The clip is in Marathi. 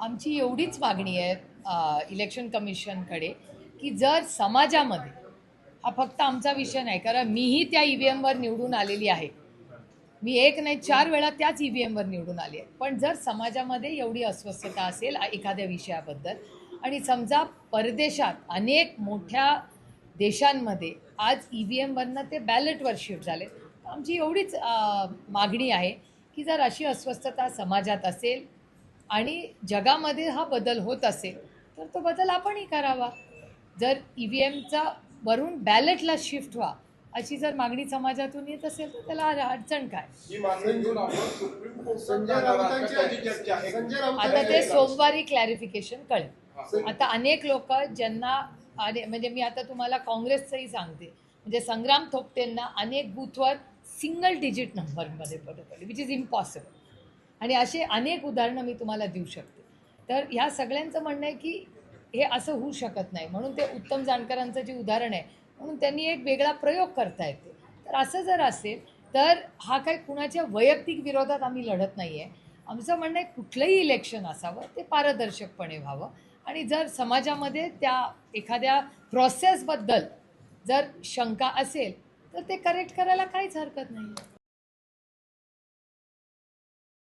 आमची एवढीच मागणी आहे इलेक्शन कमिशनकडे की जर समाजामध्ये हा फक्त आमचा विषय नाही कारण मीही त्या ई व्ही एमवर निवडून आलेली आहे. मी एक नाही चार वेळा त्याच ई व्ही एमवर निवडून आली आहे. पण जर समाजामध्ये एवढी अस्वस्थता असेल एखाद्या विषयाबद्दल आणि समजा परदेशात अनेक मोठ्या देशांमध्ये आज ई व्ही एमवरनं ते बॅलेटवर शिफ्ट झाले आमची एवढीच मागणी आहे की जर अशी अस्वस्थता समाजात असेल आणि जगामध्ये हा बदल होत असेल तर तो बदल आपणही करावा. जर ई व्ही एमचा वरून बॅलेटला शिफ्ट व्हा अशी जर मागणी समाजातून येत असेल तर त्याला अडचण काय? ही आता ते सोमवारी क्लॅरिफिकेशन कळेल. हा. आता अनेक लोक ज्यांना म्हणजे मी आता तुम्हाला काँग्रेसचंही सांगते. म्हणजे संग्राम थोपटेंना अनेक बूथवर सिंगल डिजिट नंबरमध्ये पडत पडले विच इज इम्पॉसिबल आणि असे अनेक उदाहरणं मी तुम्हाला देऊ शकते. तर ह्या सगळ्यांचं म्हणणं आहे की हे असं होऊ शकत नाही. म्हणून ते उत्तम जानकरांचं जे उदाहरण आहे म्हणून त्यांनी एक वेगळा प्रयोग करता येते. तर असं जर असेल तर हा काही कुणाच्या वैयक्तिक विरोधात आम्ही लढत नाही आहे आमचं म्हणणं आहे कुठलंही इलेक्शन असावं ते पारदर्शकपणे व्हावं. आणि जर समाजामध्ये त्या एखाद्या प्रोसेसबद्दल जर शंका असेल तर ते करेक्ट करायला काहीच हरकत नाही